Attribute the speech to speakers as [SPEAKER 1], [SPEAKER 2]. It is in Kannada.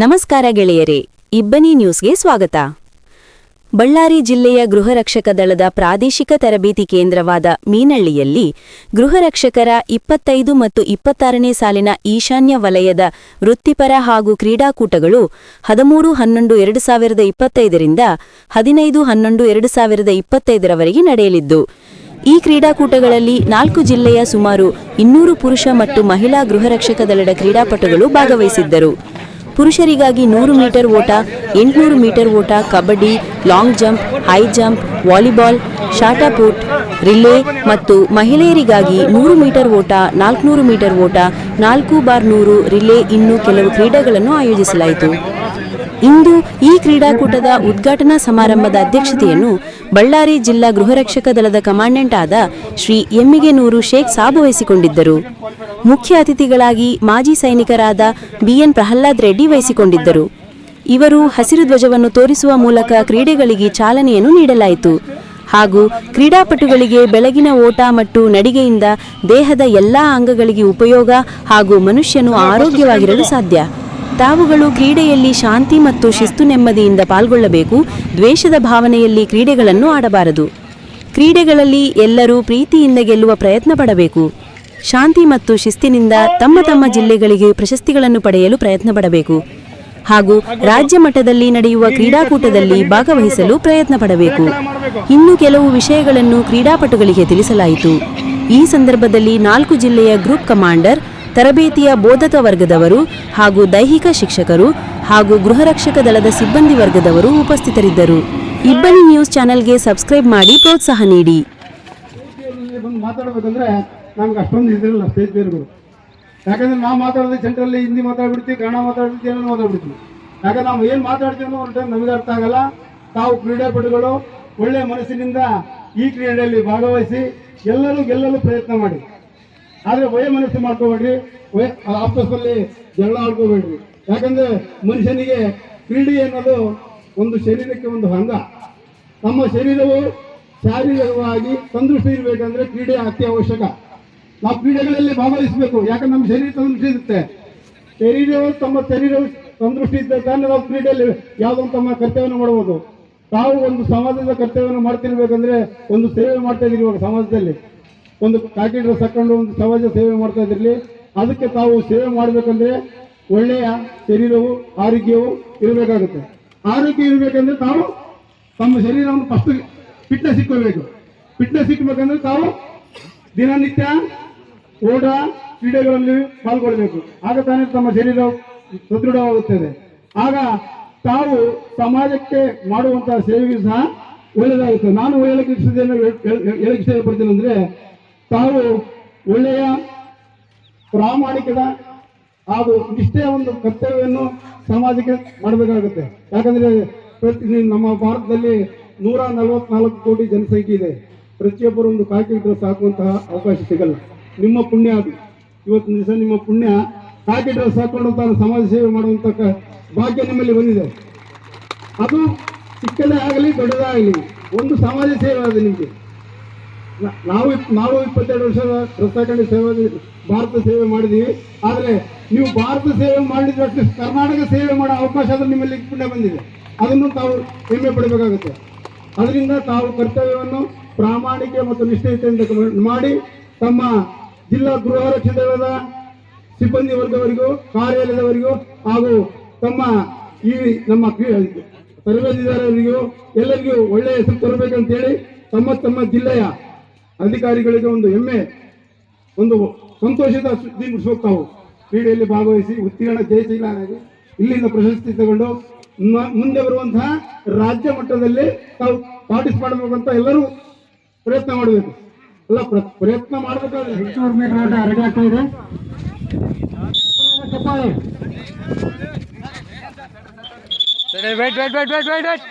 [SPEAKER 1] ನಮಸ್ಕಾರ ಗೆಳೆಯರೇ, ಇಬ್ಬನಿ ನ್ಯೂಸ್ಗೆ ಸ್ವಾಗತ. ಬಳ್ಳಾರಿ ಜಿಲ್ಲೆಯ ಗೃಹರಕ್ಷಕ ದಳದ ಪ್ರಾದೇಶಿಕ ತರಬೇತಿ ಕೇಂದ್ರವಾದ ಮೀನಳ್ಳಿಯಲ್ಲಿ ಗೃಹರಕ್ಷಕರ ಇಪ್ಪತ್ತೈದು ಮತ್ತು ಇಪ್ಪತ್ತಾರನೇ ಸಾಲಿನ ಈಶಾನ್ಯ ವಲಯದ ವೃತ್ತಿಪರ ಹಾಗೂ ಕ್ರೀಡಾಕೂಟಗಳು ಹದಿಮೂರು, ಹನ್ನೊಂದು, ಎರಡು ಸಾವಿರದ ಇಪ್ಪತ್ತೈದರಿಂದ ಹದಿನೈದು, ಹನ್ನೊಂದು, ಎರಡು ಸಾವಿರದ ಇಪ್ಪತ್ತೈದರವರೆಗೆ ನಡೆಯಲಿದ್ದು, ಈ ಕ್ರೀಡಾಕೂಟಗಳಲ್ಲಿ ನಾಲ್ಕು ಜಿಲ್ಲೆಯ ಸುಮಾರು ಇನ್ನೂರು ಪುರುಷ ಮತ್ತು ಮಹಿಳಾ ಗೃಹರಕ್ಷಕ ದಳದ ಕ್ರೀಡಾಪಟುಗಳು ಭಾಗವಹಿಸಿದ್ದರು. ಪುರುಷರಿಗಾಗಿ ನೂರು ಮೀಟರ್ ಓಟ, ಎಂಟುನೂರು ಮೀಟರ್ ಓಟ, kabaddi, long jump, high jump, volleyball, shot put, relay ಮತ್ತು ಮಹಿಳೆಯರಿಗಾಗಿ ನೂರು ಮೀಟರ್ ಓಟ, ನಾಲ್ಕುನೂರು ಮೀಟರ್ ಓಟ, ನಾಲ್ಕು ಬಾರ್ ನೂರು, ರಿಲೇ ಇನ್ನೂ ಕೆಲವು ಕ್ರೀಡೆಗಳನ್ನು ಆಯೋಜಿಸಲಾಯಿತು. ಇಂದು ಈ ಕ್ರೀಡಾಕೂಟದ ಉದ್ಘಾಟನಾ ಸಮಾರಂಭದ ಅಧ್ಯಕ್ಷತೆಯನ್ನು ಬಳ್ಳಾರಿ ಜಿಲ್ಲಾ ಗೃಹರಕ್ಷಕ ದಳದ ಕಮಾಂಡೆಂಟ್ ಆದ ಶ್ರೀ ಎಮ್ಮಿಗೆನೂರು ಶೇಖ್ ಸಾಬ್ ವಹಿಸಿಕೊಂಡಿದ್ದರು. ಮುಖ್ಯ ಅತಿಥಿಗಳಾಗಿ ಮಾಜಿ ಸೈನಿಕರಾದ ಬಿಎನ್ ಪ್ರಹ್ಲಾದ್ ರೆಡ್ಡಿ ವಹಿಸಿಕೊಂಡಿದ್ದರು. ಇವರು ಹಸಿರು ಧ್ವಜವನ್ನು ತೋರಿಸುವ ಮೂಲಕ ಕ್ರೀಡೆಗಳಿಗೆ ಚಾಲನೆಯನ್ನು ನೀಡಲಾಯಿತು. ಹಾಗೂ ಕ್ರೀಡಾಪಟುಗಳಿಗೆ ಬೆಳಗಿನ ಓಟ ಮತ್ತು ನಡಿಗೆಯಿಂದ ದೇಹದ ಎಲ್ಲಾ ಅಂಗಗಳಿಗೆ ಉಪಯೋಗ ಹಾಗೂ ಮನುಷ್ಯನು ಆರೋಗ್ಯವಾಗಿರಲು ಸಾಧ್ಯ. ತಾವುಗಳು ಕ್ರೀಡೆಯಲ್ಲಿ ಶಾಂತಿ ಮತ್ತು ಶಿಸ್ತು ನೆಮ್ಮದಿಯಿಂದ ಪಾಲ್ಗೊಳ್ಳಬೇಕು. ದ್ವೇಷದ ಭಾವನೆಯಲ್ಲಿ ಕ್ರೀಡೆಗಳನ್ನು ಆಡಬಾರದು. ಕ್ರೀಡೆಗಳಲ್ಲಿ ಎಲ್ಲರೂ ಪ್ರೀತಿಯಿಂದ ಗೆಲ್ಲುವ ಪ್ರಯತ್ನ ಪಡಬೇಕು. ಶಾಂತಿ ಮತ್ತು ಶಿಸ್ತಿನಿಂದ ತಮ್ಮ ತಮ್ಮ ಜಿಲ್ಲೆಗಳಿಗೆ ಪ್ರಶಸ್ತಿಗಳನ್ನು ಪಡೆಯಲು ಪ್ರಯತ್ನ ಪಡಬೇಕು. ಹಾಗೂ ರಾಜ್ಯ ಮಟ್ಟದಲ್ಲಿ ನಡೆಯುವ ಕ್ರೀಡಾಕೂಟದಲ್ಲಿ ಭಾಗವಹಿಸಲು ಪ್ರಯತ್ನ ಪಡಬೇಕು. ಇನ್ನು ಕೆಲವು ವಿಷಯಗಳನ್ನು ಕ್ರೀಡಾಪಟುಗಳಿಗೆ ತಿಳಿಸಲಾಯಿತು. ಈ ಸಂದರ್ಭದಲ್ಲಿ ನಾಲ್ಕು ಜಿಲ್ಲೆಯ ಗ್ರೂಪ್ ಕಮಾಂಡರ್ ತರಬೇತಿಯ ಬೋಧಕ ವರ್ಗದವರು ಹಾಗೂ ದೈಹಿಕ ಶಿಕ್ಷಕರು ಹಾಗೂ ಗೃಹರಕ್ಷಕ ದಳದ ಸಿಬ್ಬಂದಿ ವರ್ಗದವರು ಉಪಸ್ಥಿತರಿದ್ದರು. ಇಬ್ಬನಿ ನ್ಯೂಸ್ ಚಾನೆಲ್ಗೆ ಸಬ್ಸ್ಕ್ರೈಬ್ ಮಾಡಿ ಪ್ರೋತ್ಸಾಹ ನೀಡಿ.
[SPEAKER 2] ಮಾತಾಡ್ಬೇಕಂದ್ರೆ ನಮ್ಗೆ ಅಷ್ಟೊಂದು ಇದಿರಲ್ಲ ಸ್ಟೇಜ್ ಬೇರ್ಗಳು. ಯಾಕಂದ್ರೆ ನಾವು ಮಾತಾಡೋದು ಸೆಂಟ್ರಲ್ಲಿ ಹಿಂದಿ ಮಾತಾಡ್ಬಿಡ್ತೀವಿ, ಕನ್ನಡ ಮಾತಾಡ್ಬಿಡ್ತೀವಿ, ಏನೋ ಮಾತಾಡ್ಬಿಡ್ತೀವಿ. ಯಾಕಂದ್ರೆ ನಾವು ಏನು ಮಾತಾಡ್ತೀವೋ ಒಂದು ಟೈಮ್ ನಮಗೆ ಅರ್ಥ ಆಗಲ್ಲ. ತಾವು ಕ್ರೀಡಾಪಟುಗಳು ಒಳ್ಳೆಯ ಮನಸ್ಸಿನಿಂದ ಈ ಕ್ರೀಡೆಯಲ್ಲಿ ಭಾಗವಹಿಸಿ ಎಲ್ಲರೂ ಗೆಲ್ಲಲು ಪ್ರಯತ್ನ ಮಾಡಿ. ಆದರೆ ವಯ ಮನಸ್ಸು ಮಾಡ್ಕೋಬೇಡ್ರಿ. ವಯ ಆಪಸ್ಸಲ್ಲಿ ಜಗಳ ಆಡ್ಕೋಬೇಡ್ರಿ. ಯಾಕಂದ್ರೆ ಮನುಷ್ಯನಿಗೆ ಕ್ರೀಡೆ ಅನ್ನೋದು ಒಂದು ಶರೀರಕ್ಕೆ ಒಂದು ಅಂಗ. ನಮ್ಮ ಶರೀರವು ಶಾರೀರಿಕವಾಗಿ ತಂದೃಷ್ಟಿ ಇರಬೇಕಂದ್ರೆ ಕ್ರೀಡೆ ಅತಿ ಅವಶ್ಯಕ. ನಾವು ಕ್ರೀಡೆಗಳಲ್ಲಿ ಭಾಗವಹಿಸಬೇಕು. ಯಾಕಂದ್ರೆ ನಮ್ಮ ಶರೀರ ತಂದೃಷ್ಟಿ ಇರುತ್ತೆ. ಶರೀರವು ತಮ್ಮ ಶರೀರವು ತಂದೃಷ್ಟಿ ಇದ್ದ ಕಾರಣ ನಾವು ಕ್ರೀಡೆಯಲ್ಲಿ ಯಾವುದೋ ತಮ್ಮ ಕರ್ತವ್ಯವನ್ನು ಮಾಡಬಹುದು ತಾವು ಒಂದು ಸಮಾಜದ ಕರ್ತವ್ಯವನ್ನು ಮಾಡ್ತಿರ್ಬೇಕಂದ್ರೆ ಒಂದು ಸೇವೆ ಮಾಡ್ತಾ ಇದ್ದೀವಿ ಇವಾಗ ಸಮಾಜದಲ್ಲಿ. ಒಂದು ಕಾಟಿ ಡ್ರೆಸ್ ಹಾಕೊಂಡು ಒಂದು ಸಮಾಜ ಸೇವೆ ಮಾಡ್ತಾ ಇದ್ರಲ್ಲಿ ಅದಕ್ಕೆ ತಾವು ಸೇವೆ ಮಾಡಬೇಕಂದ್ರೆ ಒಳ್ಳೆಯ ಶರೀರವು ಆರೋಗ್ಯವು ಇರಬೇಕಾಗುತ್ತೆ ಆರೋಗ್ಯ ಇರಬೇಕಂದ್ರೆ ತಾವು ತಮ್ಮ ಶರೀರವನ್ನು ಫಸ್ಟ್ ಫಿಟ್ನೆಸ್ ಇಟ್ಕೋಬೇಕು ಫಿಟ್ನೆಸ್ ಇಟ್ಬೇಕಂದ್ರೆ ತಾವು ದಿನನಿತ್ಯ ಓಟ ಕ್ರೀಡೆಗಳಲ್ಲಿ ಪಾಲ್ಗೊಳ್ಬೇಕು ಆಗ ತಾನೇ ತಮ್ಮ ಶರೀರ ಸದೃಢವಾಗುತ್ತದೆ ಆಗ ತಾವು ಸಮಾಜಕ್ಕೆ ಮಾಡುವಂತಹ ಸೇವೆಗೆ ಸಹ ಒಳ್ಳೆಯದಾಗುತ್ತೆ ನಾನು ಹೇಳಕ್ಕೆ ಇಷ್ಟಪಡ್ತೇನೆ ಅಂದ್ರೆ ತಾವು ಒಳ್ಳೆಯ ಪ್ರಾಮಾಣಿಕದ ಹಾಗೂ ನಿಷ್ಠೆಯ ಒಂದು ಕರ್ತವ್ಯವನ್ನು ಸಮಾಜಕ್ಕೆ ಮಾಡಬೇಕಾಗುತ್ತೆ. ಯಾಕಂದ್ರೆ ಪ್ರತಿ ನಮ್ಮ ಭಾರತದಲ್ಲಿ ನೂರ ನಲವತ್ನಾಲ್ಕು ಕೋಟಿ ಜನಸಂಖ್ಯೆ ಇದೆ. ಪ್ರತಿಯೊಬ್ಬರು ಒಂದು ಕಾಕಿ ಡ್ರೆಸ್ ಸಾಕುವಂತಹ ಅವಕಾಶ ಸಿಗಲ್ಲ. ನಿಮ್ಮ ಪುಣ್ಯ ಅದು. ಇವತ್ತಿನ ದಿವಸ ನಿಮ್ಮ ಪುಣ್ಯ ಡ್ರೆಸ್ ಹಾಕೊಂಡು ತಾನು ಸಮಾಜ ಸೇವೆ ಮಾಡುವಂತ ಕ- ಭಾಗ್ಯ ನಿಮ್ಮಲ್ಲಿ ಬಂದಿದೆ. ಅದು ಚಿಕ್ಕದೇ ಆಗಲಿ ದೊಡ್ಡದೇ ಆಗಲಿ ಒಂದು ಸಮಾಜ ಸೇವೆ ಅದು ನಿಮಗೆ. ನಾವು ನಾವು ಇಪ್ಪತ್ತೆರಡು ವರ್ಷದ ಡ್ರೆಸ್ ಹಾಕೊಂಡು ಸೇವೆ ಭಾರತ ಸೇವೆ ಮಾಡಿದೀವಿ. ಆದರೆ ನೀವು ಭಾರತ ಸೇವೆ ಮಾಡಿದಷ್ಟು ಕರ್ನಾಟಕ ಸೇವೆ ಮಾಡೋ ಅವಕಾಶ ಅದು ನಿಮ್ಮಲ್ಲಿ ಬಂದಿದೆ. ಅದನ್ನು ತಾವು ಹೆಮ್ಮೆ ಪಡಬೇಕಾಗುತ್ತೆ. ಅದರಿಂದ ತಾವು ಕರ್ತವ್ಯವನ್ನು ಪ್ರಾಮಾಣಿಕ ಮತ್ತು ನಿಷ್ಠೆಯಿಂದ ಮಾಡಿ ತಮ್ಮ ಜಿಲ್ಲಾ ಗೃಹ ರಕ್ಷಣದ ಸಿಬ್ಬಂದಿ ವರ್ಗವರಿಗೂ ಕಾರ್ಯಾಲಯದವರಿಗೂ ಹಾಗೂ ತಮ್ಮ ಈ ನಮ್ಮ ತರಬೇತಿದಾರರಿಗೂ ಎಲ್ಲರಿಗೂ ಒಳ್ಳೆಯ ಹೆಸರು ತರಬೇಕಂತೇಳಿ ತಮ್ಮ ತಮ್ಮ ಜಿಲ್ಲೆಯ ಅಧಿಕಾರಿಗಳಿಗೆ ಒಂದು ಹೆಮ್ಮೆ ಒಂದು ಸಂತೋಷದ ಸುದ್ದಿ ಮುಗಿಸೋಗ್ತಾವು ಕ್ರೀಡೆಯಲ್ಲಿ ಭಾಗವಹಿಸಿ ಉತ್ತೀರ್ಣ ಜಯಶೀಲನಾಗಿ ಇಲ್ಲಿಂದ ಪ್ರಶಸ್ತಿ ತಗೊಂಡು ಮುಂದೆ ಬರುವಂತಹ ರಾಜ್ಯ ಮಟ್ಟದಲ್ಲಿ ತಾವು ಪಾರ್ಟಿಸಿಪೇಟ್ ಮಾಡಬೇಕಂತ ಎಲ್ಲರೂ ಪ್ರಯತ್ನ ಮಾಡಬೇಕು ಅಲ್ಲ ಪ್ರಯತ್ನ ಮಾಡಬೇಕಾದ್ರೆ ಎಂಟುನೂರು ಮೀಟರ್ ವೇಟ್ ಇದೆ.
[SPEAKER 3] Wait wait, wait, wait, wait, wait.